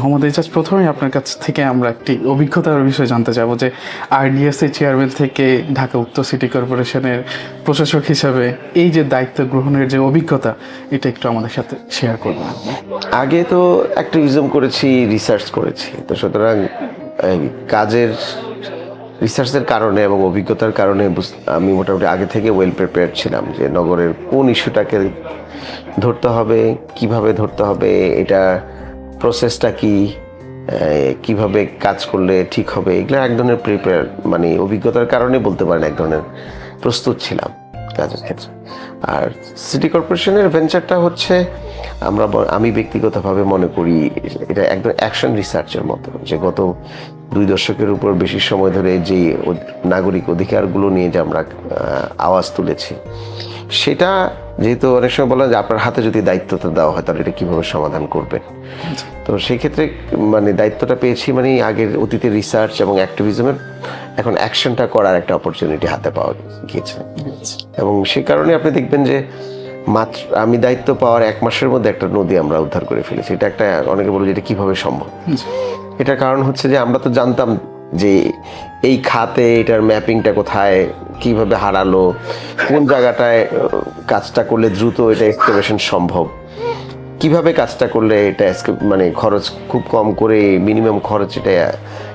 মোহাম্মদ এজাজ, প্রথমেই আপনার কাছ থেকে আমরা একটি অভিজ্ঞতার বিষয় জানতে চাবো যে আরডিএস এর চেয়ারম্যান থেকে ঢাকা উত্তর সিটি কর্পোরেশনের প্রশাসক হিসাবে এই যে দায়িত্ব গ্রহণের যে অভিজ্ঞতা, এটা একটু আমাদের সাথে শেয়ার করবেন আগে তো অ্যাক্টিভিজম করেছি রিসার্চ করেছি। তো সুতরাং কাজের রিসার্চের কারণে এবং অভিজ্ঞতার কারণে আমি মোটামুটি আগে থেকে ওয়েল প্রিপেয়ার ছিলাম যে নগরের কোন ইস্যুটাকে ধরতে হবে, কীভাবে ধরতে হবে, এটা প্রসেসটা কি কীভাবে কাজ করলে ঠিক হবে, এগুলো এক ধরনের প্রিপেয়ার মানে অভিজ্ঞতার কারণে বলতে পারেন এক ধরনের প্রস্তুত ছিলাম কাজের ক্ষেত্রে। আর সিটি কর্পোরেশনের ভেঞ্চারটা হচ্ছে, আমরা আমি ব্যক্তিগতভাবে মনে করি এটা একদম অ্যাকশন রিসার্চের মতো, যে গত দুই দশকের উপর বেশি সময় ধরে যে নাগরিক অধিকারগুলো নিয়ে যে আমরা আওয়াজ তুলেছি, সেটা যেহেতু অনেক সময় বলা যে আপনার হাতে যদি দায়িত্বটা দেওয়া হয় তাহলে এটা কীভাবে সমাধান করবেন? তো সেক্ষেত্রে মানে দায়িত্বটা পেয়েছি মানে আগের অতীতের রিসার্চ এবং অ্যাক্টিভিজমের এখন অ্যাকশনটা করার একটা অপরচুনিটি হাতে পাওয়া গিয়েছে। এবং সেই কারণে আপনি দেখবেন যে মাত্র আমি দায়িত্ব পাওয়ার এক মাসের মধ্যে একটা নদী আমরা উদ্ধার করে ফেলেছি। এটা একটা অনেকে বলে যে এটা কীভাবে সম্ভব? এটার কারণ হচ্ছে যে আমরা তো জানতাম যে এই খাতে এটার ম্যাপিংটা কোথায়, কীভাবে হারালো, কোন জায়গাটায় কাজটা করলে দ্রুত এটা এক্সকাভেশন সম্ভব? কীভাবে কাজটা করলে এটা মানে খরচ খুব কম করে মিনিমাম খরচ এটা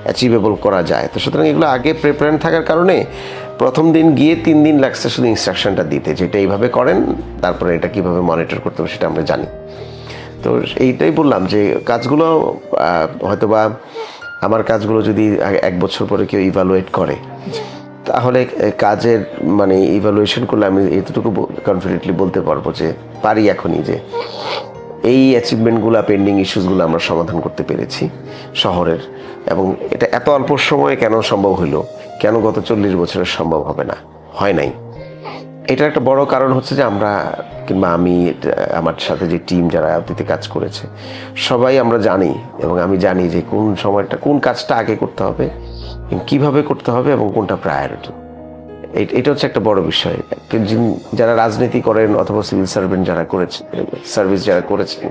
অ্যাচিভেবল করা যায়? তো সুতরাং এগুলো আগে প্রিপারেন্ট থাকার কারণে প্রথম দিন গিয়ে তিন দিন লাগছে শুধু ইনস্ট্রাকশনটা দিতে যেটা এইভাবে করেন, তারপরে এটা কীভাবে মনিটর করতে হবে সেটা আমরা জানি। তো এইটাই বললাম যে কাজগুলো হয়তোবা আমার কাজগুলো যদি এক বছর পরে কেউ ইভালুয়েট করে, তাহলে কাজের মানে ইভালুয়েশন করলে আমি এতটুকু কনফিডেন্টলি বলতে পারব যে পারি এখনই যে এই অ্যাচিভমেন্টগুলো পেন্ডিং ইস্যুসগুলো আমরা সমাধান করতে পেরেছি শহরের। এবং এটা এত অল্প সময়ে কেন সম্ভব হলো? কেন গত চল্লিশ বছরের সম্ভব হবে না? হয় নাই। এটার একটা বড় কারণ হচ্ছে যে আমরা কিংবা আমি আমার সাথে যে টিম যারা অতীতে কাজ করেছে সবাই আমরা জানি এবং আমি জানি যে কোন সময়টা কোন কাজটা আগে করতে হবে কীভাবে করতে হবে এবং কোনটা প্রায়োরিটি এটা হচ্ছে একটা বড় বিষয়। যারা রাজনীতি করেন অথবা সিভিল সার্ভেন্ট যারা করেছেন সার্ভিস যারা করেছেন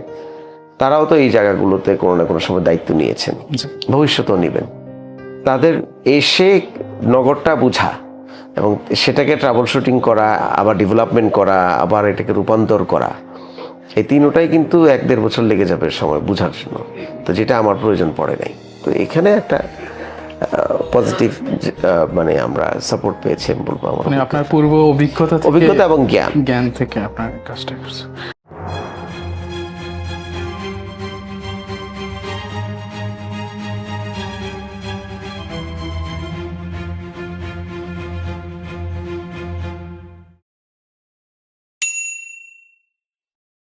তারাও তো এই জায়গাগুলোতে কোনো না কোনো সময় দায়িত্ব নিয়েছেন। ভবিষ্যতেও নেবেন। তাদের এসে নগরটা বোঝা এবং সেটাকে ট্রাভেল শুটিং করা আবার ডেভেলপমেন্ট করা আবার এটাকে রূপান্তর করা এই তিনটাই কিন্তু এক দেড় বছর লেগে যাবে সময় বোঝার জন্য। তো যেটা আমার প্রয়োজন পড়ে নাই। তো এখানে একটা পজিটিভ মানে আমরা সাপোর্ট পেয়েছি বলব আমার মানে আপনার পূর্ব অভিজ্ঞতা অভিজ্ঞতা এবং জ্ঞান। জ্ঞান থেকে আপনার কাজটা